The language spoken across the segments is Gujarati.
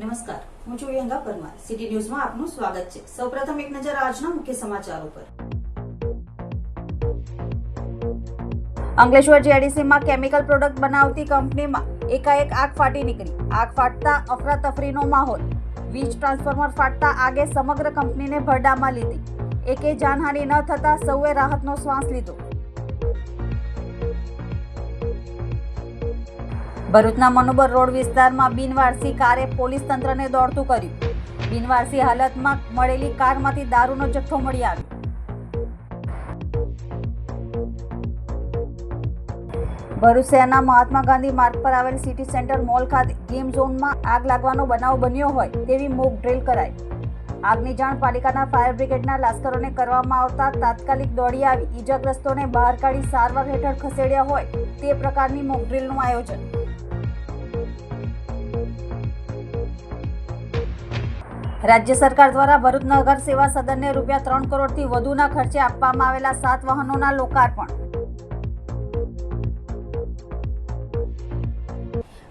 નમસ્કાર. હું છું યંગા પરમાર. સિટી ન્યૂઝમાં આપનું સ્વાગત છે. સૌપ્રથમ એક નજર આજના મુખ્ય સમાચારો પર. અંકલેશ્વર જેડીસીમાં કેમિકલ પ્રોડક્ટ બનાવતી કંપનીમાં એકાએક આગ ફાટી નીકળી. આગ ફાટતા અફરાતફરીનો માહોલ. વીજ ટ્રાન્સફોર્મર ફાટતા આગે સમગ્ર કંપનીને ભરડામાં લીધી. એકે જાનહાનિ ન થતા સૌએ રાહતનો શ્વાસ લીધો. ભરૂચના મનુબર રોડ વિસ્તારમાં બિનવારસી કારે પોલીસ તંત્રને દોડતું કર્યું. બિનવારસી હાલતમાં મળેલી કારમાંથી દારૂનો જથ્થો મળી આવ્યો. ભરૂચ શહેરના મહાત્મા ગાંધી માર્ગ પર આવેલ સિટી સેન્ટર મોલ ખાતે ગેમ ઝોનમાં આગ લાગવાનો બનાવ બન્યો હોય તેવી મોક ડ્રિલ કરાઈ. આગની જાણ પાલિકાના ફાયર બ્રિગેડના લાશ્કરોને કરવામાં આવતા તાત્કાલિક દોડી આવી ઈજાગ્રસ્તોને બહાર કાઢી સારવાર હેઠળ ખસેડ્યા હોય તે પ્રકારની મોક ડ્રિલનું આયોજન. રાજ્ય સરકાર દ્વારા ભરૂચ નગર સેવા સદનને રૂપિયા ત્રણ કરોડથી વધુના ખર્ચે આપવામાં આવેલા સાત વાહનોના લોકાર્પણ.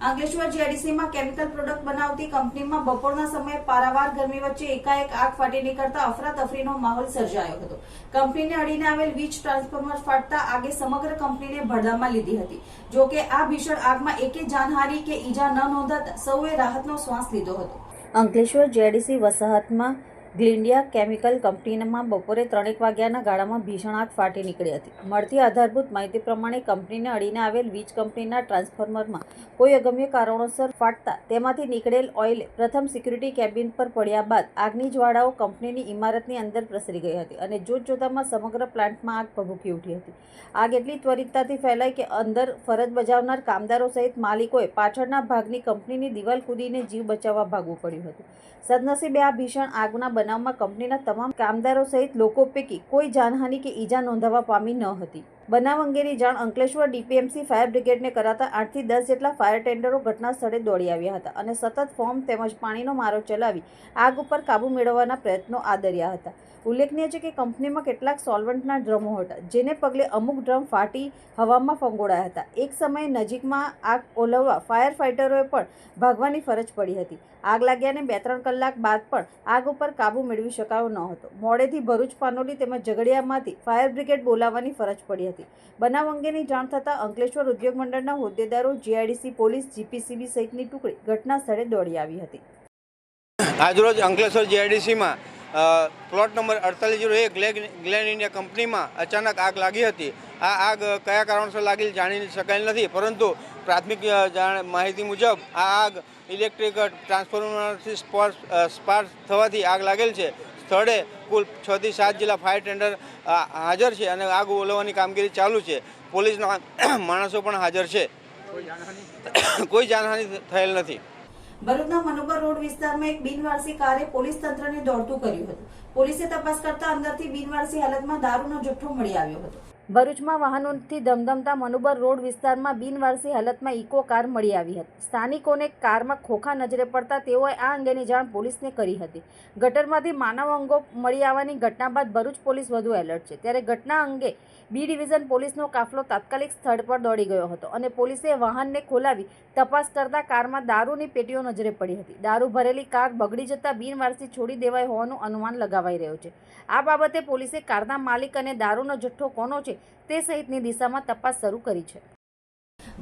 અંકલેશ્વર જીઆરડીસીમાં કેમિકલ પ્રોડક્ટ બનાવતી કંપનીમાં બપોરના સમયે પારાવાર ગરમી વચ્ચે એકાએક આગ ફાટી નીકળતા અફરાતફરીનો માહોલ સર્જાયો હતો. કંપનીને અડીને આવેલ વીજ ટ્રાન્સફોર્મર ફાટતા આગે સમગ્ર કંપનીને ભરડામાં લીધી હતી. જો કે આ ભીષણ આગમાં એકે જાનહાની કે ઈજા ન નોંધાતા સૌએ રાહતનો શ્વાસ લીધો હતો. અંકલેશ્વર જેડીસી વસાહતમાં ગ્લિન્ડિયા કેમિકલ કંપનીમાં બપોરે ત્રણેક વાગ્યાના ગાળામાં ભીષણ આગ ફાટી નીકળી હતી. મળતી આધારભૂત માહિતી પ્રમાણે કંપનીને અડીને આવેલ વીજ કંપનીના ટ્રાન્સફોર્મરમાં કોઈ અગમ્ય કારણોસર ફાટતા તેમાંથી નીકળેલ ઓઇલ પ્રથમ સિક્યુરિટી કેબિન પર પડ્યા બાદ આગની જ્વાળાઓ કંપનીની ઇમારતની અંદર પ્રસરી ગઈ હતી અને જોતજોતામાં સમગ્ર પ્લાન્ટમાં આગ ભભૂકી ઉઠી હતી. આગ એટલી ત્વરિતતાથી ફેલાઈ કે અંદર ફરજ બજાવનાર કામદારો સહિત માલિકોએ પાછળના ભાગની કંપનીની દિવાલ કૂદીને જીવ બચાવવા ભાગવું પડ્યું હતું. સદનસીબે આ ભીષણ આગના બનાવમાં કંપનીના તમામ કામદારો સહિત લોકો પૈકી કોઈ જાનહાનિ કે ઈજા નોંધાવા પામી ન હતી. બનાવ અંગેની જાણ અંકલેશ્વર ડીપીએમસી ફાયર બ્રિગેડને કરાતા આઠથી દસ જેટલા ફાયર ટેન્ડરો ઘટના સ્થળે દોડી આવ્યા હતા અને સતત ફોર્મ તેમજ પાણીનો મારો ચલાવી આગ ઉપર કાબૂ મેળવવાના પ્રયત્નો આદર્યા હતા. ઉલ્લેખનીય છે કે કંપનીમાં કેટલાક સોલ્વન્ટના ડ્રમો હતા, જેને પગલે અમુક ડ્રમ ફાટી હવામાં ફંગોળાયા હતા. એક સમયે નજીકમાં આગ ઓલવવા ફાયર ફાઇટરોએ પણ ભાગવાની ફરજ પડી હતી. આગ લાગ્યાને બે ત્રણ કલાક બાદ પણ આગ ઉપર કાબૂ મેળવી શકાયો ન હતો મોડેથી ભરૂચ, પાનોલી તેમજ ઝઘડિયામાંથી ફાયર બ્રિગેડ બોલાવવાની ફરજ પડી હતી. બનાવ અંગેની જાણ થતાં અંકલેશ્વર ઉદ્યોગ મંડળના હોદ્દેદારો, જીઆઈડીસી પોલીસ, જીપીસીબી સહિતની ટુકડી ઘટના સ્થળે દોડી આવી હતી. આજરોજ અંકલેશ્વર જીઆઈડીસીમાં પ્લોટ નંબર અડતાલીસ જીરો એક ગ્લેન ઇન્ડિયા કંપનીમાં અચાનક આગ લાગી હતી. આ આગ કયા કારણોસર લાગી જાણી શકાયેલ નથી, પરંતુ પ્રાથમિક માહિતી મુજબ આ આગ ઇલેક્ટ્રિક ટ્રાન્સફોર્મરથી સ્પાર્ક થવાથી આગ લાગેલ છે. સ્થળે કુલ છ થી સાત જેટલા ફાયર ટેન્ડર હાજર છે અને આગ ઓલવવાની કામગીરી ચાલુ છે. પોલીસના માણસો પણ હાજર છે. કોઈ જાનહાનિ થયેલ નથી. ભરૂચના મનોબર રોડ વિસ્તારમાં એક બિનવારસી કારે પોલીસ તંત્રને દોડતું કર્યું હતું. પોલીસે તપાસ કરતા અંદરથી બિનવારસી હાલતમાં દારૂનો જથ્થો મળી આવ્યો હતો. ભરૂચમાં વાહનોથી ધમધમતા મનુબર રોડ વિસ્તારમાં બિનવારસી હાલતમાં ઇકો કાર મળી આવી હતી. સ્થાનિકોને કારમાં ખોખા નજરે પડતા તેઓએ આ અંગેની જાણ પોલીસને કરી હતી. ગટરમાંથી માનવ અંગો મળી આવવાની ઘટના બાદ ભરૂચ પોલીસ વધુ એલર્ટ છે. ત્યારે ઘટના અંગે બી ડિવિઝન પોલીસનો કાફલો તાત્કાલિક સ્થળ પર દોડી ગયો હતો અને પોલીસે વાહનને ખોલાવી તપાસ કરતા કારમાં દારૂની પેટીઓ નજરે પડી હતી. દારૂ ભરેલી કાર બગડી જતાં બિનવારસી છોડી દેવાય હોવાનું અનુમાન લગાવાઈ રહ્યું છે. આ બાબતે પોલીસે કારના માલિક અને દારૂનો જથ્થો કોનો છે તે સહિતની દિશામાં તપાસ શરૂ કરી છે.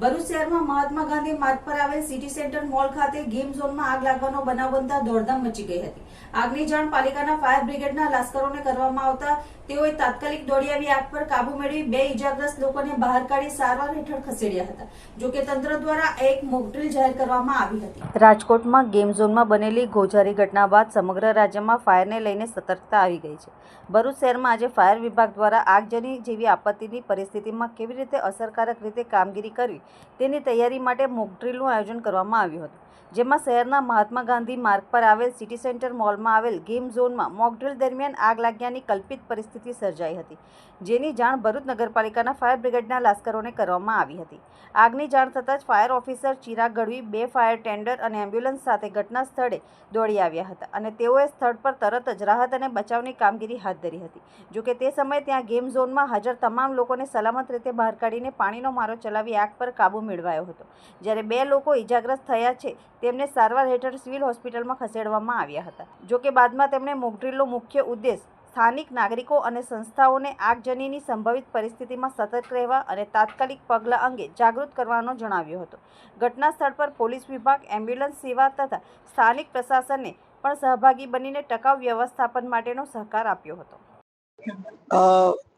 ભરૂચ શહેરમાં મહાત્મા ગાંધી માર્ગ પર આવેલ સિટી સેન્ટર મોલ ખાતે ગેમ ઝોનમાં આગ લાગવાનો બનાવ બનતા દોડધામ મચી ગઈ હતી. આગની જાણ પાલિકાના ફાયર બ્રિગેડના લાશ્કરોને કરવામાં આવતા તેઓએ તાત્કાલિક દોડી આવી આગ પર કાબુ મેળવી બે ઇજાગ્રસ્ત લોકોને બહાર કાઢી સારવાર હેઠળ ખસેડ્યા હતા. જો કે તંત્ર દ્વારા એક મોકડ્રીલ જાહેર કરવામાં આવી હતી. રાજકોટમાં ગેમ ઝોનમાં બનેલી ગોઝારી ઘટના બાદ સમગ્ર રાજ્યમાં ફાયરને લઈને સતર્કતા આવી ગઈ છે. ભરૂચ શહેરમાં આજે ફાયર વિભાગ દ્વારા આગજની જેવી આપત્તિની પરિસ્થિતિમાં કેવી રીતે અસરકારક રીતે કામગીરી કરવી તેની તૈયારી માટે મોકડ્રીલનું આયોજન કરવામાં આવ્યું હતું. જેમાં શહેરના મહાત્મા ગાંધી માર્ગ પર આવેલ સિટી સેન્ટર મોલમાં આવેલ ગેમ ઝોનમાં મોકડ્રીલ દરમિયાન આગ લાગ્યાની કલ્પિત પરિસ્થિતિ સર્જાઈ હતી, જેની જાણ ભરૂચ નગરપાલિકાના ફાયર બ્રિગેડના લાશ્કરોને કરવામાં આવી હતી. આગની જાણ થતાં જ ફાયર ઓફિસર ચિરાગ ગઢવી બે ફાયર ટેન્ડર અને એમ્બ્યુલન્સ સાથે ઘટના સ્થળે દોડી આવ્યા હતા અને તેઓએ સ્થળ પર તરત જ રાહત અને બચાવની કામગીરી હાથ ધરી હતી. જોકે તે સમયે ત્યાં ગેમ ઝોનમાં હાજર તમામ લોકોને સલામત રીતે બહાર કાઢીને પાણીનો મારો ચલાવી આગ પર કાબૂ મેળવાયો હતો. જ્યારે બે લોકો ઇજાગ્રસ્ત થયા છે, તેમને સારવાર હેઠળ સિવિલ હોસ્પિટલમાં ખસેડવામાં આવ્યા હતા. જોકે બાદમાં તેમણે મોકડ્રીલનો મુખ્ય ઉદ્દેશ સ્થાનિક નાગરિકો અને સંસ્થાઓને આગજનીની સંભવિત પરિસ્થિતિમાં સતર્ક રહેવા અને તાત્કાલિક પગલાં અંગે જાગૃત કરવાનો જણાવ્યો હતો. ઘટના સ્થળ પર પોલીસ વિભાગ, એમ્બ્યુલન્સ સેવા તથા સ્થાનિક પ્રશાસને પણ સહભાગી બનીને ટકાઉ વ્યવસ્થાપન માટેનો સહકાર આપ્યો હતો.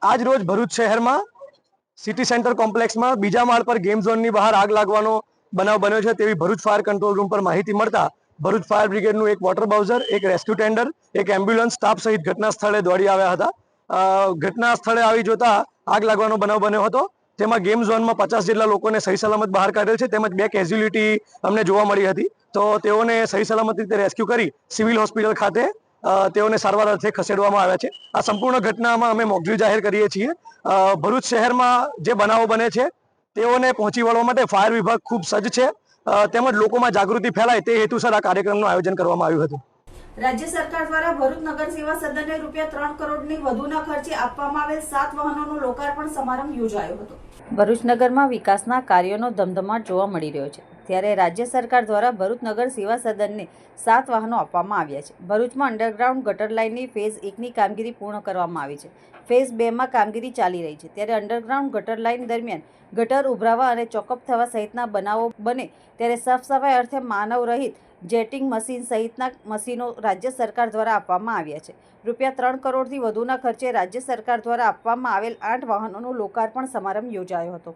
આજ રોજ ભરૂચ શહેરમાં સિટી સેન્ટર કોમ્પ્લેક્સમાં બીજા માળ પર ગેમ ઝોનની બહાર આગ લાગવાનો બનાવ બન્યો છે તેવી ભરૂચ ફાયર કંટ્રોલ રૂમ પર માહિતી મળતા ભરૂચ ફાયર બ્રિગેડનું એક વોટર બાઉઝર, એક રેસ્ક્યુ ટેન્ડર, એક એમ્બ્યુલન્સ સ્ટાફ સહિત ઘટના સ્થળે દોડી આવ્યા હતા. ઘટના સ્થળે આવી જોતા આગ લાગવાનો બનાવ બન્યો હતો. તેમાં ગેમ ઝોનમાં પચાસ જેટલા લોકોને સહી સલામત બહાર કાઢેલ છે તેમજ બે કેઝ્યુલિટી અમને જોવા મળી હતી. તો તેઓને સહી સલામત રીતે રેસ્ક્યુ કરી સિવિલ હોસ્પિટલ ખાતે તેઓને સારવાર અર્થે ખસેડવામાં આવ્યા છે. આ સંપૂર્ણ ઘટનામાં અમે મોકડ્રીલ જાહેર કરીએ છીએ. ભરૂચ શહેરમાં જે બનાવો બને છે તેઓને પહોંચી વળવા માટે ફાયર વિભાગ ખૂબ સજ્જ છે. તેમજ લોકોમાં જાગૃતિ ફેલાય તે હેતુસર આ કાર્યક્રમનું આયોજન કરવામાં આવ્યું હતું. રાજ્ય સરકાર દ્વારા ભરૂચ નગર સેવા સદનને રૂપિયા ત્રણ કરોડની વધુના ખર્ચે આપવામાં આવેલ સાત વાહનોનો લોકાર્પણ સમારંભ યોજાયો હતો. ભરૂચ નગરમાં વિકાસના કાર્યોનો ધમધમાટ જોવા મળી રહ્યો છે. ત્યારે રાજ્ય સરકાર દ્વારા ભરૂચ નગર સેવા સદનને સાત વાહનો આપવામાં આવ્યા છે. ભરૂચમાં અંડરગ્રાઉન્ડ ગટર લાઇનની ફેઝ એકની કામગીરી પૂર્ણ કરવામાં આવી છે. ફેઝ બેમાં કામગીરી ચાલી રહી છે. ત્યારે અંડરગ્રાઉન્ડ ગટર લાઇન દરમિયાન ગટર ઉભરાવા અને ચોકઅપ થવા સહિતના બનાવો બને ત્યારે સાફ સફાઈ અર્થે માનવ રહિત જેટિંગ મશીન સહિતના મશીનો રાજ્ય સરકાર દ્વારા આપવામાં આવ્યા છે. રૂપિયા ત્રણ કરોડથી વધુના ખર્ચે રાજ્ય સરકાર દ્વારા આપવામાં આવેલ આઠ વાહનોનું લોકાર્પણ સમારંભ યોજાયો હતો.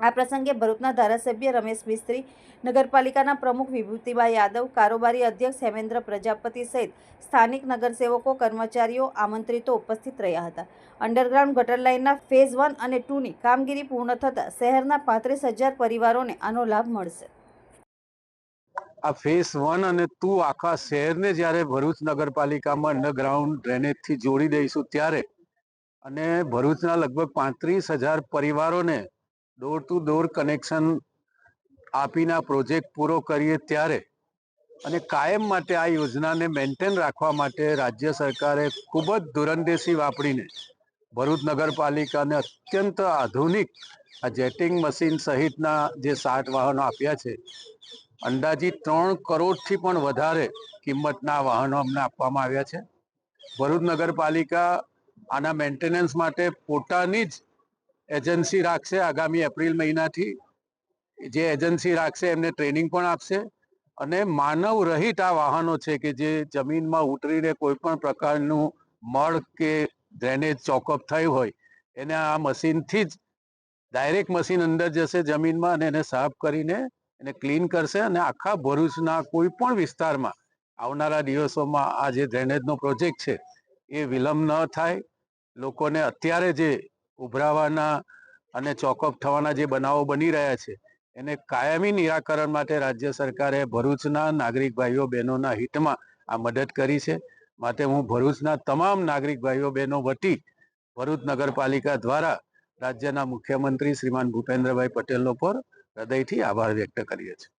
આ પ્રસંગે ભરૂચના ધારાસભ્ય રમેશ મિસ્ત્રી, નગરપાલિકાના પ્રમુખ વિભૂતિબા યાદવ, કારોબારી અધ્યક્ષ હેમેન્દ્ર પ્રજાપતિ સહિત સ્થાનિક નગરસેવકો, કર્મચારીઓ આમંત્રિતો ઉપસ્થિત રહ્યા હતા. અંડરગ્રાઉન્ડ ગટર લાઇનના ફેઝ વન અને ટુની કામગીરી પૂર્ણ થતાં શહેરના પાંત્રીસ હજાર પરિવારોને આનો લાભ મળશે. આ ફેસ વન અને ટુ આખા શહેરને જ્યારે ભરૂચ નગરપાલિકામાં અંડરગ્રાઉન્ડ ડ્રેનેજથી જોડી દઈશું ત્યારે અને ભરૂચના લગભગ પાંત્રીસ હજાર પરિવારોને ડોર ટુ ડોર કનેક્શન આપીને આ પ્રોજેક્ટ પૂરો કરીએ ત્યારે અને કાયમ માટે આ યોજનાને મેન્ટેન રાખવા માટે રાજ્ય સરકારે ખૂબ જ દુરંદેશી વાપરીને ભરૂચ નગરપાલિકાને અત્યંત આધુનિક આ જેટિંગ મશીન સહિતના જે સાત વાહનો આપ્યા છે, અંદાજિત ત્રણ કરોડથી પણ વધારે કિંમતના વાહનો અમને આપવામાં આવ્યા છે. ભરૂચ નગરપાલિકા આના મેન્ટેનન્સ માટે પોતાની જ એજન્સી રાખશે આગામી એપ્રિલ મહિનાથી. જે એજન્સી રાખશે એમને ટ્રેનિંગ પણ આપશે. અને માનવ રહિત આ વાહનો છે કે જે જમીનમાં ઉતરીને કોઈ પણ પ્રકારનું મળ કે ડ્રેનેજ ચોકઅપ થયું હોય, એને આ મશીનથી જ ડાયરેક્ટ મશીન અંદર જશે જમીનમાં અને એને સાફ કરીને એને ક્લીન કરશે અને આખા ભરૂચના કોઈ પણ વિસ્તારમાં આવનારા દિવસોમાં આ જે ડ્રેનેજનો પ્રોજેક્ટ છે, એ વિલંબ ન થાય. લોકોને અત્યારે જે ઉભરાવાના અને ચોકઅપ થવાના જે બનાવો બની રહ્યા છે, એને કાયમી નિરાકરણ માટે રાજ્ય સરકારે ભરૂચના નાગરિક ભાઈઓ બહેનોના હિતમાં આ મદદ કરી છે. માટે હું ભરૂચના તમામ નાગરિક ભાઈઓ બહેનો વતી ભરૂચ નગરપાલિકા દ્વારા રાજ્યના મુખ્યમંત્રી શ્રીમાન ભૂપેન્દ્રભાઈ પટેલનો પર હૃદયથી આભાર વ્યક્ત કરીએ છીએ.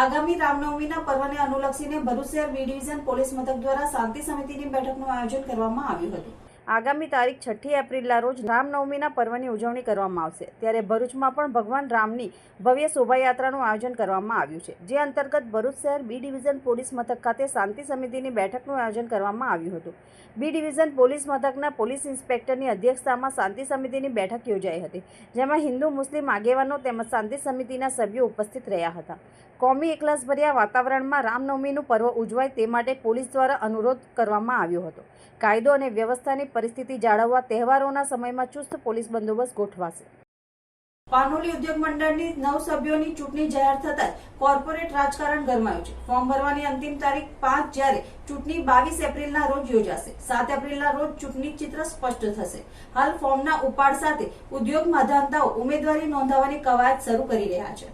આગામી રામનવમીના પર્વને અનુલક્ષીને ભરૂચ શહેર બી ડિવિઝન પોલીસ મથક દ્વારા શાંતિ સમિતિની બેઠકનું આયોજન કરવામાં આવ્યું હતું. આગામી તારીખ છઠ્ઠી એપ્રિલના રોજ રામનવમીના પર્વની ઉજવણી કરવામાં આવશે. ત્યારે ભરૂચમાં પણ ભગવાન રામની ભવ્ય શોભાયાત્રાનું આયોજન કરવામાં આવ્યું છે. જે અંતર્ગત ભરૂચ શહેર બી ડિવિઝન પોલીસ મથક ખાતે શાંતિ સમિતિની બેઠકનું આયોજન કરવામાં આવ્યું હતું. બી ડિવિઝન પોલીસ મથકના પોલીસ ઇન્સ્પેક્ટરની અધ્યક્ષતામાં શાંતિ સમિતિની બેઠક યોજાઈ હતી, જેમાં હિન્દુ મુસ્લિમ આગેવાનો તેમજ શાંતિ સમિતિના સભ્યો ઉપસ્થિત રહ્યા હતા. કોમી એકલાસભર્યા વાતાવરણમાં રામનવમીનું પર્વ ઉજવાય તે માટે પોલીસ દ્વારા અનુરોધ કરવામાં આવ્યો હતો. કાયદો અને વ્યવસ્થાની પરિસ્થિતિ જાળવવા તહેવારોના સમયમાં ચુસ્ત પોલીસ બંદોબસ્ત ગોઠવાશે. પાનોલી ઉદ્યોગ મંડળની નવ સભ્યોની ચૂંટણી જાહેર થતાં જ કોર્પોરેટ રાજકારણ ગરમાયું છે. ફોર્મ ભરવાની અંતિમ તારીખ પાંચ જ્યારે ચૂંટણી બાવીસ એપ્રિલના રોજ યોજાશે. સાત એપ્રિલના રોજ ચૂંટણી ચિત્ર સ્પષ્ટ થશે. હાલ ફોર્મના ઉપાડ સાથે ઉદ્યોગ મધાંતાઓ ઉમેદવારી નોંધાવવાની કવાયત શરૂ કરી રહ્યા છે.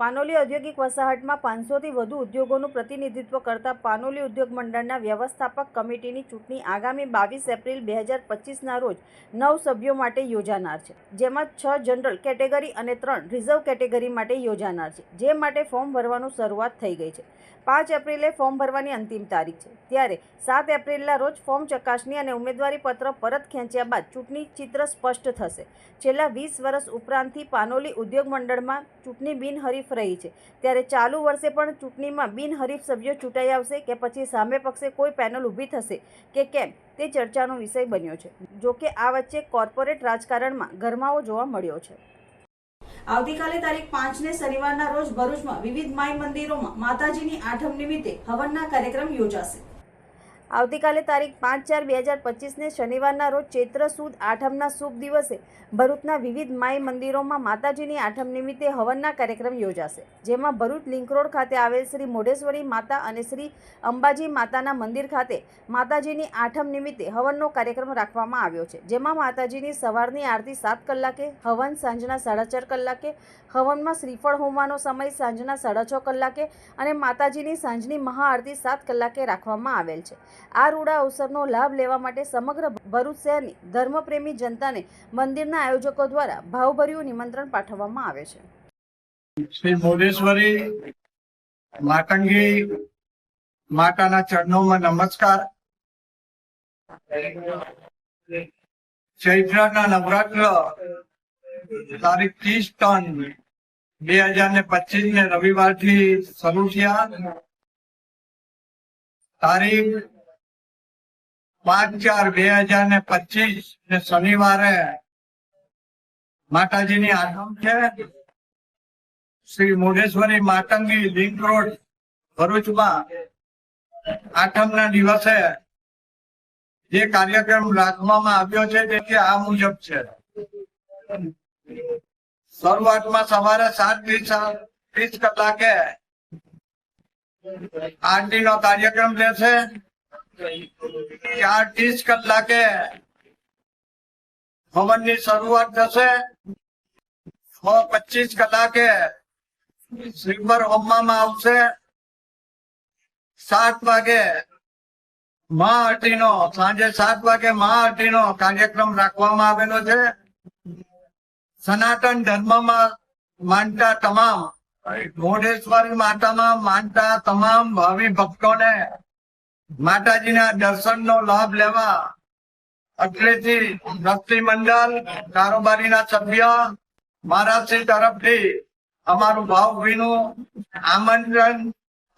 પાનોલી ઔદ્યોગિક વસાહતમાં પાંચસોથી વધુ ઉદ્યોગોનું પ્રતિનિધિત્વ કરતા પાનોલી ઉદ્યોગ મંડળના વ્યવસ્થાપક કમિટીની ચૂંટણી આગામી બાવીસ એપ્રિલ બે હજાર પચીસના રોજ નવ સભ્યો માટે યોજાનાર છે, જેમાં છ જનરલ કેટેગરી અને ત્રણ રિઝર્વ કેટેગરી માટે યોજાનાર છે, જે માટે ફોર્મ ભરવાનું શરૂઆત થઈ ગઈ છે. પાંચ એપ્રિલે ફોર્મ ભરવાની અંતિમ તારીખ છે, ત્યારે સાત એપ્રિલના રોજ ફોર્મ ચકાસણી અને ઉમેદવારી પત્ર પરત ખેંચ્યા બાદ ચૂંટણી ચિત્ર સ્પષ્ટ થશે. છેલ્લા વીસ વર્ષ ઉપરાંતથી પાનોલી ઉદ્યોગ મંડળમાં ચૂંટણી બિનહરીફ રહી છે. ત્યારે ચાલુ વર્ષે પણ ચૂંટણીમાં બિનહરીફ સભ્યો ચૂંટાઈ આવશે કે પછી સામે પક્ષે કોઈ પેનલ ઊભી થશે કે કેમ તે ચર્ચાનો વિષય બન્યો છે. જોકે આ વચ્ચે કોર્પોરેટ રાજકારણમાં ગરમાવો જોવા મળ્યો છે. આવતીકાલે તારીખ પાંચને શનિવારના રોજ ભરૂચમાં વિવિધ માઈ મંદિરોમાં માતાજીની આઠમ નિમિત્તે હવનના કાર્યક્રમ યોજાશે. આવતીકાલે તારીખ પાંચ ચાર બે હજાર પચીસને શનિવારના રોજ ચૈત્ર સુદ આઠમના શુભ દિવસે ભરૂચના વિવિધ માઈ મંદિરોમાં માતાજીની આઠમ નિમિત્તે હવનના કાર્યક્રમ યોજાશે. જેમાં ભરૂચ લિંક રોડ ખાતે આવેલ શ્રી મોઢેશ્વરી માતા અને શ્રી અંબાજી માતાના મંદિર ખાતે માતાજીની આઠમ નિમિત્તે હવનનો કાર્યક્રમ રાખવામાં આવ્યો છે. જેમાં માતાજીની સવારની આરતી સાત કલાકે, હવન સાંજના સાડા ચાર કલાકે, હવનમાં શ્રીફળ હોમવાનો સમય સાંજના સાડા છ કલાકે અને માતાજીની સાંજની મહાઆરતી સાત કલાકે રાખવામાં આવેલ છે. આ રૂડા અવસરનો લાભ લેવા માટે સમગ્ર ભરૂચ શહેરની ધર્મપ્રેમી જનતાને મંદિરના આયોજકો દ્વારા ભાવભર્યું નિમંત્રણ પાઠવવામાં આવે છે. શ્રી મોઢેશ્વરી માતંગી માતાના ચરણોમાં નમસ્કાર. ચૈત્રના નવરાત્ર તારીખ ત્રીસ ટન બે હજાર ને પચીસ ને રવિવારથી શરૂ થયા. તારીખ પાંચ ચાર બે હજાર ને પચીસ ને શનિવારે માતાજીની આગમ છે. શ્રી મોઢેશ્વરી માતંગી લિંક રોડ ભરૂચમાં આઠમના દિવસે જે કાર્યક્રમ રાખવામાં આવ્યો છે તે આ મુજબ છે. શરૂઆતમાં સવારે સાત ત્રીસ કલાકે આરતી નો કાર્યક્રમ રહેશે. ચાર ત્રીસ કલાકે હવનની શરૂઆત થશે. પચીસ કલાકે શ્રીમર હોમવામાં આવશે. સાત વાગે મહાઆરતીનો સાંજે સાત વાગે મહાઆરતીનો કાર્યક્રમ રાખવામાં આવેલો છે. સનાતન ધર્મમાં માનતા તમામ. મોઢેશ્વરી માતામાં માનતા તમામ ભાવિ ભક્તોને માતાજીના દર્શનનો લાભ લેવા અટલેથી ભક્તિ મંડળ કારોબારીના સભ્ય મહારાષ્ટ્ર તરફથી અમારું ભાવભીનું આમંત્રણ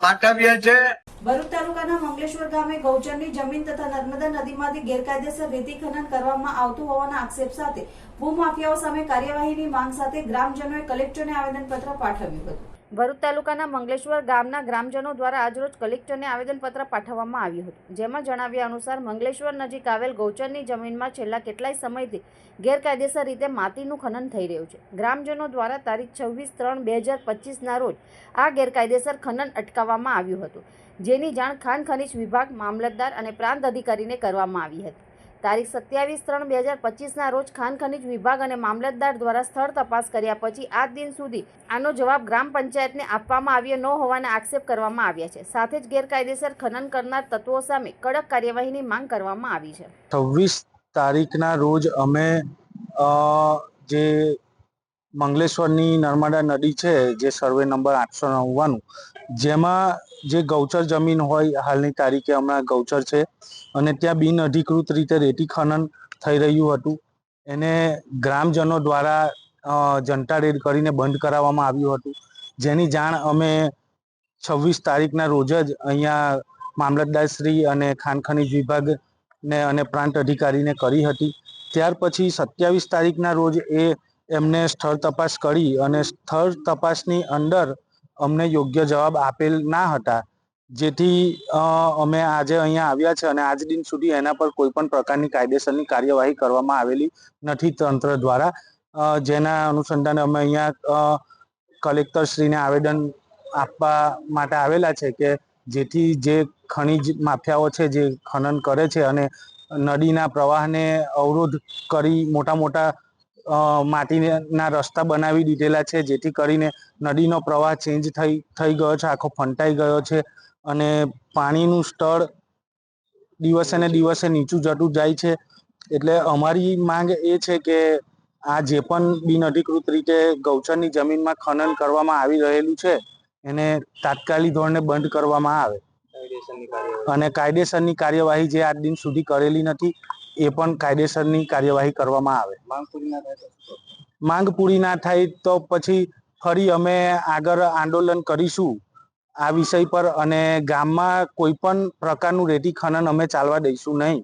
પાઠવીએ છે. ભરૂચ તાલુકાના મંગલેશ્વર ગામે ગૌચરની જમીન તથા નર્મદા નદીમાંથી ગેરકાયદેસર રેતી ખનન કરવામાં આવતું હોવાના આક્ષેપ સાથે ભૂમાફિયાઓ સામે કાર્યવાહીની માંગ સાથે ગ્રામજનોએ કલેક્ટરને આવેદનપત્ર પાઠવ્યું હતું. ભરૂચ તાલુકાના મંગલેશ્વર ગામના ગ્રામજનો દ્વારા આજરોજ કલેક્ટરને આવેદનપત્ર પાઠવવામાં આવ્યું હતું. જેમાં જણાવ્યા અનુસાર, મંગલેશ્વર નજીક આવેલ ગૌચરની જમીનમાં છેલ્લા કેટલાય સમયથી ગેરકાયદેસર રીતે માટીનું ખનન થઈ રહ્યું છે. ગ્રામજનો દ્વારા તારીખ છવ્વીસ ત્રણ બે હજાર પચીસના રોજ આ ગેરકાયદેસર ખનન અટકાવવામાં આવ્યું હતું. જેની જાણ ખાન ખનીજ વિભાગ, મામલતદાર અને પ્રાંત અધિકારીને કરવામાં આવી હતી. તારીખ સત્યાવીસ ત્રણ બે હજાર પચીસના રોજ ખાન ખનીજ વિભાગ અને મામલતદાર દ્વારા સ્થળ તપાસ કર્યા પછી આજ દિન સુધી આનો જવાબ ગ્રામ પંચાયતને આપવામાં આવ્યો ન હોવાના આક્ષેપ કરવામાં આવ્યા છે. સાથે જ ગેરકાયદેસર ખનન કરનાર તત્વો સામે કડક કાર્યવાહીની માંગ કરવામાં આવી છે. છવ્વીસ તારીખના રોજ અમે જે મંગલેશ્વરની નર્મદા નદી છે, જે સર્વે નંબર આઠસો નવ્વાણું. જેમાં જે ગૌચર જમીન હોય, હાલની તારીખે હમણાં ગૌચર છે. અને ત્યાં બિન અધિકૃત રીતે રેતી ખનન થઈ રહ્યું હતું. એને ગ્રામજનો દ્વારા જનતા રેડ કરીને બંધ કરાવવામાં આવ્યું હતું. જેની જાણ અમે છવ્વીસ તારીખના રોજ જ અહીંયા મામલતદારશ્રી અને ખાન ખનીજ વિભાગ અને પ્રાંત અધિકારીને કરી હતી. ત્યાર પછી સત્યાવીસ તારીખના રોજ એ એમને સ્થળ તપાસ કરી અને સ્થળ તપાસની અંદર અમને યોગ્ય જવાબ આપેલ ના હતા. જેથી અમે આજે અહીંયા આવ્યા છે અને આજ દિન સુધી એના પર કોઈ પણ પ્રકારની કાયદેસરની કાર્યવાહી કરવામાં આવેલી નથી તંત્ર દ્વારા. જેના અનુસંધાને અમે અહીંયા કલેક્ટરશ્રીને આવેદન આપવા માટે આવેલા છે કે જેથી જે ખનિજ માફિયાઓ છે જે ખનન કરે છે અને નદીના પ્રવાહને અવરોધ કરી મોટા મોટા માટીના રસ્તા બનાવી દીધેલા છે જેથી કરીને નદીનો પ્રવાહ ચેન્જ થઈ થઈ ગયો છે આખો ફંટાઈ ગયો છે અને પાણીનું સ્તર દિવસે ને દિવસે નીચું જતું જાય છે. એટલે અમારી માંગ એ છે કે આ જે પણ બિનઅધિકૃત રીતે ગૌચરની જમીનમાં ખનન કરવામાં આવી રહેલું છે એને તાત્કાલિક ધોરણે બંધ કરવામાં આવે. અને કાયદેસરની કાર્યવાહી જે આજ દિન સુધી કરેલી નથી એ પણ કાયદેસરની કાર્યવાહી કરવામાં આવે. માંગ પૂરી ના થાય તો પછી ફરી અમે આગળ આંદોલન કરીશું આ વિષય પર અને ગામમાં કોઈ પણ પ્રકારનું રેતી ખનન અમે ચાલવા દઈશું નહીં.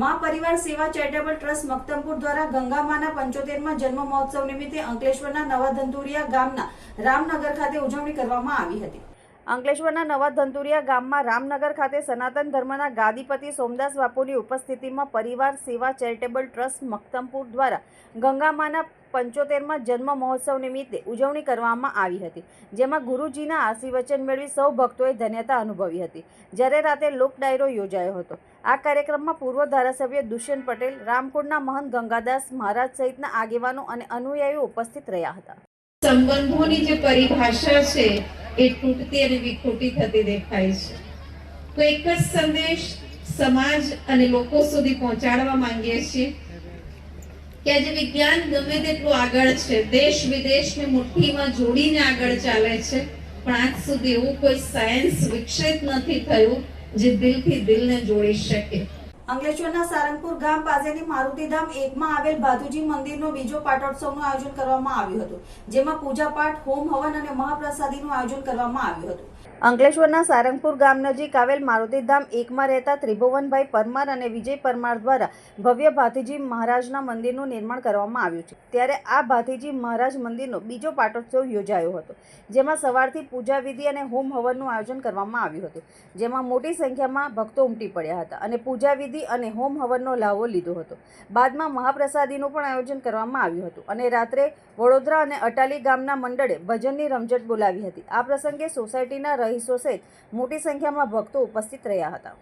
મા પરિવાર સેવા ચેરિટેબલ ટ્રસ્ટ મક્તમપુર દ્વારા ગંગામાના પંચોતેરમાં જન્મ મહોત્સવ નિમિત્તે અંકલેશ્વરના નવા ધંધુરિયા ગામના રામનગર ખાતે ઉજવણી કરવામાં આવી હતી. અંકલેશ્વરના નવા ધંતુરિયા ગામમાં રામનગર ખાતે સનાતન ધર્મના ગાદીપતિ સોમદાસ બાપુની ઉપસ્થિતિમાં પરિવાર સેવા ચેરિટેબલ ટ્રસ્ટ મક્તમપુર દ્વારા ગંગામાના પંચોતેરમાં જન્મ મહોત્સવ નિમિત્તે ઉજવણી કરવામાં આવી હતી, જેમાં ગુરુજીના આશીર્વચન મેળવી સૌ ભક્તોએ ધન્યતા અનુભવી હતી. જ્યારે રાતે લોક ડાયરો યોજાયો હતો, આ કાર્યક્રમમાં પૂર્વ ધારાસભ્ય દુષ્યંત પટેલ, રામકુંડના મહંત ગંગાદાસ મહારાજ સહિતના આગેવાનો અને અનુયાયીઓ ઉપસ્થિત રહ્યા હતા. સંબંધોની જે પરિભાષા છે, એ તૂટતી અને વિખૂટી થતી દેખાય છે. તો એક જ સંદેશ સમાજ અને લોકો સુધી પહોંચાડવા માંગીએ છીએ કે આજે વિજ્ઞાન ગમે તેટલું આગળ છે, દેશ વિદેશને મુઠ્ઠીમાં જોડીને આગળ ચાલે છે, પણ આજ સુધી એવું કોઈ સાયન્સ વિકસિત નથી થયું જે દિલથી દિલને જોડી શકે. અંકલેશ્વરના સારંગપુર ગામ પાસેની મારુતિધામ એકમાં આવેલ ભાથુજી મંદિરનો બીજો પાટોત્સવનું આયોજન કરવામાં આવ્યું હતું, જેમાં પૂજાપાઠ, હોમ હવન અને મહાપ્રસાદીનું આયોજન કરવામાં આવ્યું હતું. અંકલેશ્વરના સારંગપુર ગામ નજીક આવેલ મારુતિધામ એકમાં રહેતા ત્રિભુવનભાઈ પરમાર અને વિજય પરમાર દ્વારા ભવ્ય ભાતીજી મહારાજના મંદિરનું નિર્માણ કરવામાં આવ્યું છે. ત્યારે આ ભાતીજી મહારાજ મંદિરનો બીજો પાટોત્સવ યોજાયો હતો, જેમાં સવારથી પૂજા વિધિ અને હોમ હવનનું આયોજન કરવામાં આવ્યું હતું, જેમાં મોટી સંખ્યામાં ભક્તો ઉમટી પડ્યા હતા અને પૂજા વિધિ અને હોમ હવનનો લાવો લીધો હતો. બાદમાં મહાપ્રસાદીનું પણ આયોજન કરવામાં આવ્યું હતું અને રાત્રે વડોદરા અને અટાલી ગામના મંડળે ભજનની રમઝટ બોલાવી હતી. આ પ્રસંગે સોસાયટીના રહીશો સહિત મોટી સંખ્યામાં ભક્તો ઉપસ્થિત રહ્યા હતા.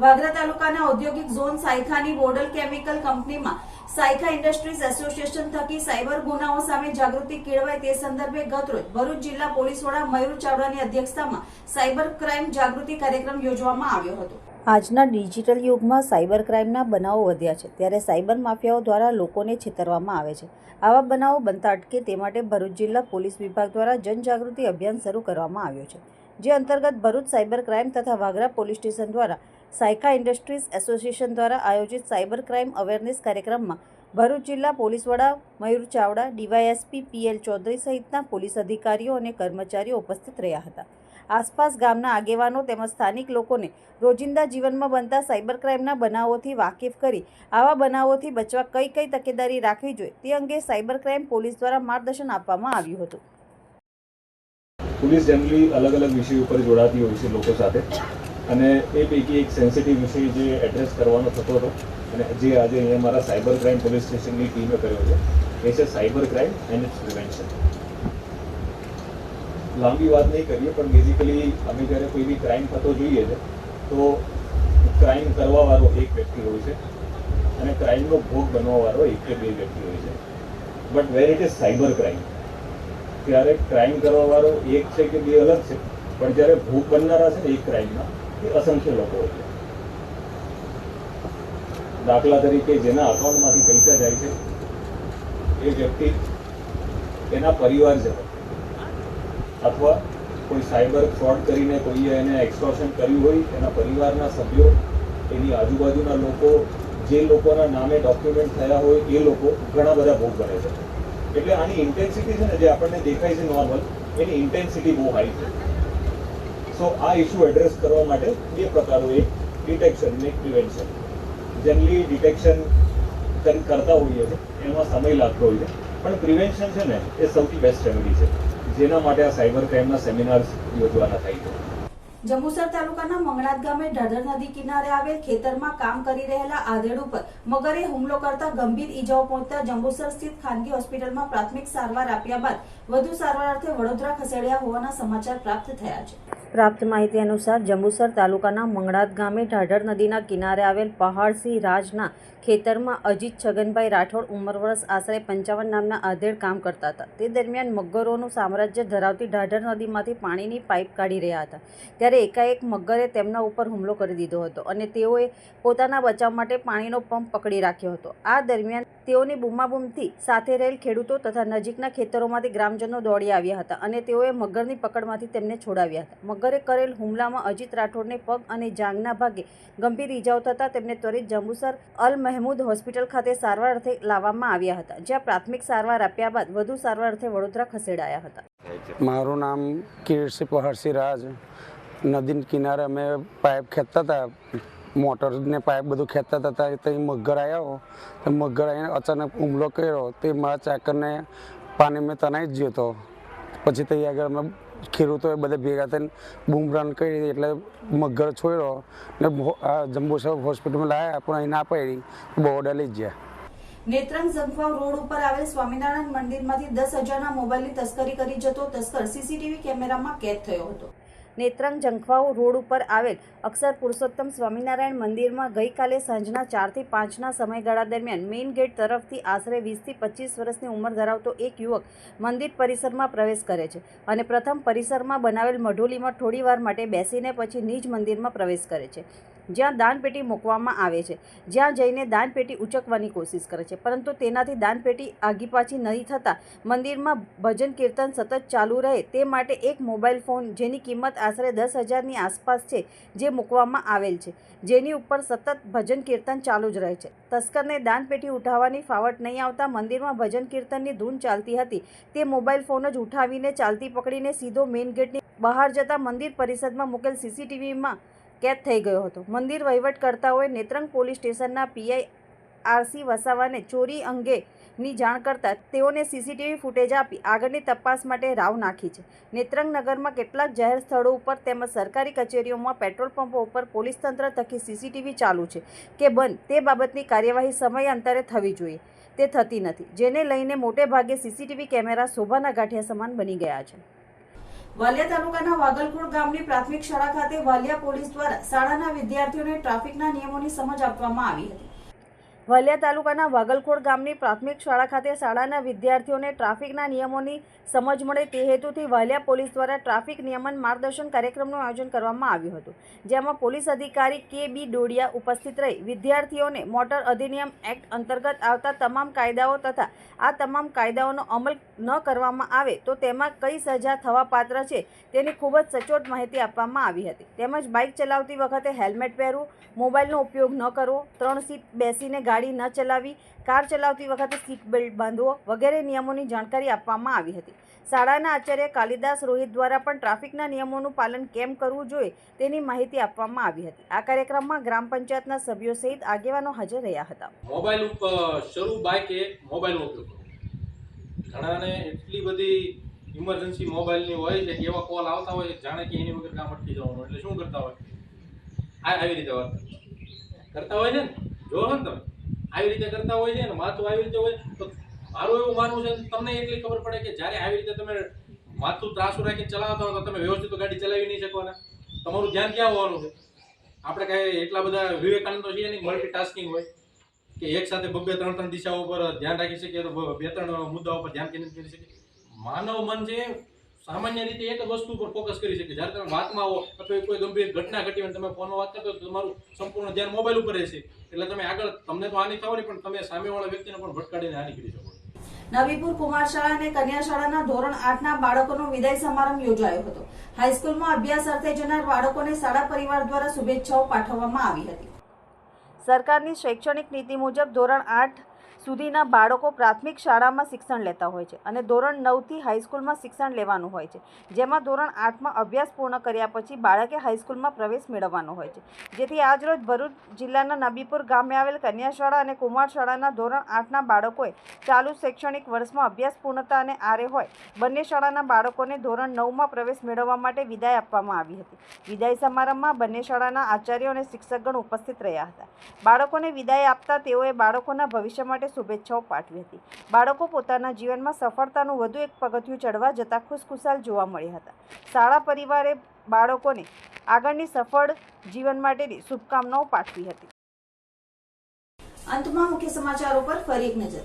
વાગરા તાલુકાના ઔદ્યોગિક ઝોન સાયખાની બોડલ કેમિકલ કંપનીમાં સાયખા ઇન્ડસ્ટ્રીઝ એસોસિએશન થકી સાયબર ગુનાઓ સામે જાગૃતિ કેળવાય તે સંદર્ભે ગતરોજ ભરૂચ જિલ્લા પોલીસ વડા મયુર ચાવડાની અધ્યક્ષતામાં સાયબર ક્રાઇમ જાગૃતિ કાર્યક્રમ યોજવામાં આવ્યો હતો. આજના ડિજિટલ યુગમાં સાયબર ક્રાઇમના બનાવો વધ્યા છે. ત્યારે સાયબર માફિયાઓ દ્વારા લોકોને છેતરવામાં આવે છે. આવા બનાવો બનતા અટકે તે માટે ભરૂચ જિલ્લા પોલીસ વિભાગ દ્વારા જનજાગૃતિ અભિયાન શરૂ કરવામાં આવ્યો છે. જે અંતર્ગત ભરૂચ સાયબર ક્રાઇમ તથા વાગરા પોલીસ સ્ટેશન દ્વારા સાયકા ઇન્ડસ્ટ્રીઝ એસોસિએશન દ્વારા આયોજિત સાયબર ક્રાઇમ અવેરનેસ કાર્યક્રમમાં ભરૂચ જિલ્લા પોલીસ વડા મયુર ચાવડા, ડીવાયએસપી પીએલ ચૌધરી સહિતના પોલીસ અધિકારીઓ અને કર્મચારીઓ ઉપસ્થિત રહ્યા હતા. આસપાસ ગામના આગેવાનો તેમજ સ્થાનિક લોકોને રોજિંદા જીવનમાં બનતા સાયબર ક્રાઇમના બનાવોથી વાકેફ કરી, આવા બનાવોથી બચવા કઈ કઈ તકેદારી રાખવી જોઈએ તે અંગે સાયબર ક્રાઇમ પોલીસ દ્વારા માર્ગદર્શન આપવામાં આવ્યું હતું. પોલીસ જનરલી અલગ અલગ વિષય ઉપર જોડાતી હોય છે લોકો સાથે. અને એ પૈકી એક સેન્સિટિવ વિષય જે એડ્રેસ કરવાનો થતો હતો અને જે આજે અહીંયા મારા સાયબર ક્રાઇમ પોલીસ સ્ટેશનની ટીમે કર્યો છે, એ છે cyber crime and its prevention લાંબી વાત નહીં કરીએ, પણ બેઝિકલી અમે જ્યારે કોઈ બી ક્રાઇમ થતો જોઈએ છે, તો ક્રાઇમ કરવાવાળો એક વ્યક્તિ હોય છે અને ક્રાઇમનો ભોગ બનવાવાળો એક કે બે વ્યક્તિ હોય છે. But where it is cyber crime ત્યારે ક્રાઇમ કરવાવાળો એક છે કે બે અલગ છે, પણ જ્યારે ભોગ બનનારા છે ને એક ક્રાઇમના એ અસંખ્ય લોકો દાખલા તરીકે જેના અકાઉન્ટમાંથી પૈસા જાય છે, એ વ્યક્તિ એના પરિવારજનો અથવા કોઈ સાયબર ફ્રોડ કરીને કોઈએ એને એક્સટોર્શન કર્યું હોય, એના પરિવારના સભ્યો, એની આજુબાજુના લોકો, જે લોકોના નામે ડોક્યુમેન્ટ થયા હોય, એ લોકો ઘણા બધા ભોગ બને છે. એટલે આની ઇન્ટેન્સિટી છે ને, જે આપણને દેખાય છે નોર્મલ એની ઇન્ટેન્સિટી બહુ હાઈ છે. સો આ ઇસ્યુ એડ્રેસ કરવા માટે બે પ્રકારો. એક ડિટેક્શન ને પ્રિવેન્શન જનરલી ડિટેક્શન કરતા હોઈએ છીએ. એમાં સમય લાગતો હોય છે. પણ પ્રિવેન્શન છે ને, એ સૌથી બેસ્ટ રેમેડી છે. જેના માટે આ સાયબર ક્રાઇમના સેમિનાર્સ યોજવાના થાય છે. જંબુસર તાલુકાના મંગળાત ગામે ઢાઢર નદી કિનારે આવેલ ખેતરમાં કામ કરી રહેલા આધેડ ઉપર મગરે હુમલો કરતા ગંભીર ઈજાઓ પહોંચતા જંબુસર સ્થિત ખાનગી હોસ્પિટલમાં પ્રાથમિક સારવાર આપ્યા બાદ વધુ સારવાર અર્થે વડોદરા ખસેડ્યા હોવાના સમાચાર પ્રાપ્ત થયા છે. પ્રાપ્ત માહિતી અનુસાર જંબુસર તાલુકાના મંગળાત ગામે ઢાઢર નદીના કિનારે આવેલ પહાડસિંહ રાજના ખેતરમાં અજીત છગનભાઈ રાઠોડ ઉંમર વર્ષ આશરે પંચાવન નામના આધેડ કામ કરતા હતા. તે દરમિયાન મગરોનું સામ્રાજ્ય ધરાવતી ઢાઢર નદીમાંથી પાણીની પાઇપ કાઢી રહ્યા હતા. ત્યારે એકાએક મગરે તેમના ઉપર હુમલો કરી દીધો હતો અને તેઓએ પોતાના બચાવ માટે પાણીનો પંપ પકડી રાખ્યો હતો. આ દરમિયાન તેઓની બૂમાબૂમથી સાથે રહેલ ખેડૂતો તથા નજીકના ખેતરોમાંથી ગ્રામજનો દોડી આવ્યા હતા અને તેઓએ મગરની પકડમાંથી તેમને છોડાવ્યા હતા. મગરે કરેલ હુમલામાં અજીત રાઠોડને પગ અને જાંગના ભાગે ગંભીર ઈજાઓ થતાં તેમને ત્વરિત જંબુસર અલ મહેમૂદ હોસ્પિટલ ખાતે સારવાર અર્થે લાવવામાં આવ્યા હતા, જ્યાં પ્રાથમિક સારવાર આપ્યા બાદ વધુ સારવાર અર્થે વડોદરા ખસેડાયા હતા. મારું નામ કીર્તિ પહરસિંહ રાજ નદી કિનારે અમે પાઇપ ખેંચતા હતા, મોટરને પાઇપ બધું ખેંચતા હતા, ત્યાં મગર આવ્યો. તો મગર આવીને અચાનક હુમલો કર્યો, તે મારા ચાકરને પાણી મેં તણાઈ જ ગયો હતો. પછી ત્યાં આગળ અમે ખેડૂતોએ બધા ભેગા થઈને બૂમરાન કરી એટલે મગર છોડ્યો ને જંબુસર હોસ્પિટલમાં લાવ્યા પણ અહીં ના પડી. બોર્ડર લઈ ગયા. નેત્રંગ ઝંખવાવ રોડ ઉપર આવેલ સ્વામિનારાયણ મંદિરમાંથી દસ હજારના મોબાઈલની તસ્કરી કરી જતો તસ્કર સીસીટીવી કેમેરામાં કેદ થયો હતો. નેત્રંગ જંખવાઓ રોડ ઉપર આવેલ અક્ષર પુરુષોત્તમ સ્વામિનારાયણ મંદિરમાં ગઈકાલે સાંજના ચારથી પાંચના સમયગાળા દરમિયાન મેઇન ગેટ તરફથી આશરે વીસથી પચીસ વર્ષની ઉંમર ધરાવતો એક યુવક મંદિર પરિસરમાં પ્રવેશ કરે છે અને પ્રથમ પરિસરમાં બનાવેલ મઢોલીમાં થોડીવાર માટે બેસીને પછી નિજ મંદિરમાં પ્રવેશ કરે છે. જ્યાં દાનપેટી મૂકવામાં આવે છે, જ્યાં જઈને દાનપેટી ઉચકવાની કોશિશ કરે છે. પરંતુ તેનાથી દાનપેટી આગી પાછી નહીં થતાં, મંદિરમાં ભજન કીર્તન સતત ચાલુ રહે તે માટે એક મોબાઈલ ફોન જેની કિંમત આશરે દસ હજારની આસપાસ છે, જે મૂકવામાં આવેલ છે. જેની ઉપર સતત ભજન કીર્તન ચાલુ જ રહે છે. તસ્કરને દાનપેટી ઉઠાવવાની ફાવટ નહીં આવતા મંદિરમાં ભજન કીર્તનની ધૂન ચાલતી હતી. તે મોબાઈલ ફોન જ ઉઠાવીને ચાલતી પકડીને સીધો મેઇન ગેટની બહાર જતા મંદિર પરિષદમાં મૂકેલ સીસીટીવીમાં કેદ થઈ ગયો હતો. મંદિર વહીવટકર્તાઓએ નેત્રંગ પોલીસ સ્ટેશનના પીઆઈ આરસી વસાવાને ચોરી અંગેની જાણ કરતાં તેઓને સીસીટીવી ફૂટેજ આપી આગળની તપાસ માટે રાવ નાખી છે. નેત્રંગ નગરમાં કેટલાક જાહેર સ્થળો ઉપર તેમજ સરકારી કચેરીઓમાં પેટ્રોલ પંપો ઉપર પોલીસ તંત્ર થકી સીસીટીવી ચાલુ છે કે બંધ તે બાબતની કાર્યવાહી સમયાંતરે થવી જોઈએ. તે થતી નથી. જેને લઈને મોટે ભાગે સીસીટીવી કેમેરા શોભાના ગાંઠિયા સમાન બની ગયા છે. વાલિયા તાલુકાના વાગલપુર ગામની પ્રાથમિક શાળા ખાતે વાલિયા પોલીસ દ્વારા શાળાના વિદ્યાર્થીઓને ટ્રાફિકના નિયમોની સમજ આપવામાં આવી હતી. વાલિયા તાલુકાના વાગલખોડ ગામની પ્રાથમિક શાળા ખાતે શાળાના વિદ્યાર્થીઓને ટ્રાફિકના નિયમોની સમજ મળે તે હેતુથી વાલિયા પોલીસ દ્વારા ટ્રાફિક નિયમન માર્ગદર્શન કાર્યક્રમનું આયોજન કરવામાં આવ્યું હતું, જેમાં પોલીસ અધિકારી કે બી ડોડિયા ઉપસ્થિત રહી, વિદ્યાર્થીઓને મોટર અધિનિયમ એક્ટ અંતર્ગત આવતા તમામ કાયદાઓ તથા આ તમામ કાયદાઓનો અમલ ન કરવામાં આવે તો તેમાં કઈ સજા થવા પાત્ર છે તેની ખૂબ જ સચોટ માહિતી આપવામાં આવી હતી. તેમજ બાઇક ચલાવતી વખતે હેલ્મેટ પહેરવું મોબાઈલનો ઉપયોગ ન કરવો, ત્રણ સીટ બેસીને ગાડી ન ચલાવવી કાર ચલાવતી વખતે સીટ બેલ્ટ બાંધવો વગેરે નિયમોની જાણકારી આપવામાં આવી હતી. શાળાના આચાર્ય કાલિદાસ રોહિત દ્વારા પણ ટ્રાફિકના નિયમોનું પાલન કેમ કરવું જોઈએ તેની માહિતી આપવામાં આવી હતી. આ કાર્યક્રમમાં ગ્રામ પંચાયતના સભ્યો સહિત આગેવાનો હાજર રહ્યા હતા. મોબાઈલ શરૂ બાઇકે મોબાઈલનો ઉપયોગ ઘણાને એટલી બધી ઇમરજન્સી મોબાઈલની હોય છે એવા કોલ આવતા હોય જાણે કે એની વગર કામ અટકી જવાનું એટલે શું કરતા હોય? આ આવી રીતે વાત કરતા હોય ને? જોવો ને તમે. આવી રીતે કરતા હોય છે ને માથું આવી રીતે હોય તો મારું એવું માનવું છે તમને એટલી ખબર પડે કે જ્યારે આવી રીતે તમે માથું ત્રાસું રાખીને ચલાવતા હો તો તમે વ્યવસ્થિત ગાડી ચલાવી નહીં શકવાના. તમારું ધ્યાન ક્યાં હોવાનું છે? આપણે કાંઈ એટલા બધા વિવેકાનંદો છીએ નહીં મલ્ટીટાસ્કિંગ હોય, કે એક સાથે બબે ત્રણ ત્રણ દિશાઓ પર ધ્યાન રાખી શકીએ તો બે ત્રણ મુદ્દાઓ પર ધ્યાન કેન્દ્રિત કરી શકીએ. માનવ મન છે સામાન્ય રીતે એક જ વસ્તુ પર ફોકસ કરી શકે જ્યારે તમે વાતમાં આવો અથવા કોઈ ગંભીર ઘટના ઘટી હોય તમે ફોનમાં વાત કરતો તો તમારું સંપૂર્ણ ધ્યાન મોબાઈલ ઉપર રહેશે. એટલે તમે આગળ તમને તો હાની થવાની પણ તમે સામેવાળા વ્યક્તિને પણ ભટકાડીને હાની કરી શકો નવીપુર કુમાર શાળા અને કન્યા શાળાના ધોરણ આઠના બાળકોનો વિદાય સમારંભ યોજાયો હતો. હાઈસ્કૂલમાં અભ્યાસ અર્થે જનાર બાળકોને શાળા પરિવાર દ્વારા શુભેચ્છાઓ પાઠવવામાં આવી હતી. સરકારની શૈક્ષણિક નીતિ મુજબ ધોરણ આઠ સુધીના બાળકો પ્રાથમિક શાળામાં શિક્ષણ લેતા હોય છે અને ધોરણ નવથી હાઈસ્કૂલમાં શિક્ષણ લેવાનું હોય છે. જેમાં ધોરણ આઠમાં અભ્યાસ પૂર્ણ કર્યા પછી બાળકે હાઈસ્કૂલમાં પ્રવેશ મેળવવાનો હોય છે. જેથી આજરોજ ભરૂચ જિલ્લાના નબીપુર ગામે આવેલ કન્યા શાળા અને કુમાર શાળાના ધોરણ આઠના બાળકોએ ચાલુ શૈક્ષણિક વર્ષમાં અભ્યાસ પૂર્ણતા અને આરે હોય બંને શાળાના બાળકોને ધોરણ નવમાં પ્રવેશ મેળવવા માટે વિદાય આપવામાં આવી હતી. વિદાય સમારંભમાં બંને શાળાના આચાર્યો અને શિક્ષકગણ ઉપસ્થિત રહ્યા હતા. બાળકોને વિદાય આપતા તેઓએ બાળકોના ભવિષ્ય માટે શુભેચ્છાઓ પાઠવી હતી. બાળકો પોતાના જીવનમાં સફળતાનું વધુ એક પગથિયું ચડવા જતાં ખુશખુશાલ જોવા મળ્યા હતા. શાળા પરિવારે બાળકોને આગળની સફળ જીવન માટેની શુભકામનાઓ પાઠવી હતી. અંતમાં મુખ્ય સમાચારો પર ફરી એક નજર.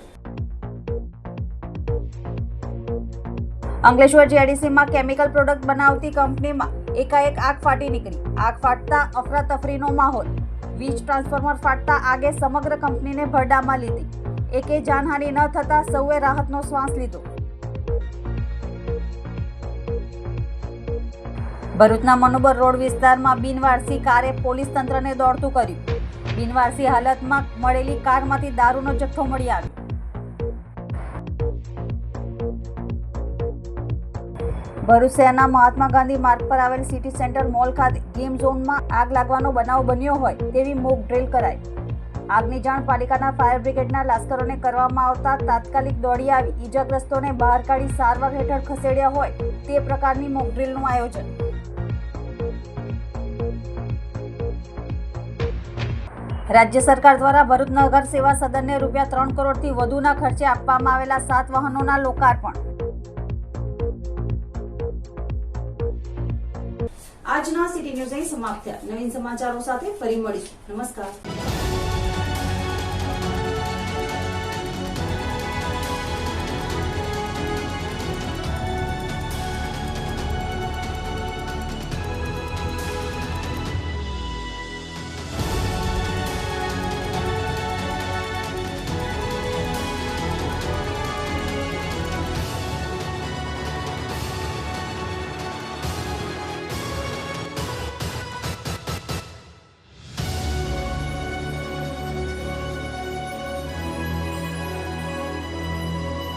અંકલેશ્વર જીઆઈડીસીમાં કેમિકલ પ્રોડક્ટ બનાવતી કંપનીમાં એકાએક આગ ફાટી નીકળી. આગ ફાટતા અફરાતફરીનો માહોલ. વીજ ટ્રાન્સફોર્મર ફાટતા આગે સમગ્ર કંપનીને ભરડામાં લીધી. એકે જાનહાનિ ન થતા સૌએ રાહતનો શ્વાસ લીધો. ભરૂચના મનોબર રોડ વિસ્તારમાં બિનવારસી કારે પોલીસ તંત્રને દોડતું કર્યું. બિનવારસી હાલતમાં મળેલી કારમાંથી દારૂનો જથ્થો મળી આવ્યો. ભરૂચ શહેરના મહાત્મા ગાંધી માર્ગ પર આવેલ સિટી સેન્ટર મોલ ખાતે ગેમ ઝોનમાં આગ લાગવાનો બનાવ બન્યો હોય તેવી મોક ડ્રિલ કરાઈ. આગની જાણ પાલિકાના ફાયર બ્રિગેડના લાશ્કરોને કરવામાં આવતા તાત્કાલિક દોડી આવી. ઈજાગ્રસ્તોને બહાર કાઢી સારવાર હેઠળ ખસેડ્યા હોય તે પ્રકારની મોકડ્રીલનું આયોજન. રાજ્ય સરકાર દ્વારા ભરૂચ નગર સેવા સદનને રૂપિયા ત્રણ કરોડથી વધુના ખર્ચે આપવામાં આવેલા સાત વાહનોના લોકાર્પણ. આજના સિટી ન્યૂઝ અહીં સમાપ્ત થયા. નવીન સમાચારો સાથે ફરી મળીશું. નમસ્કાર.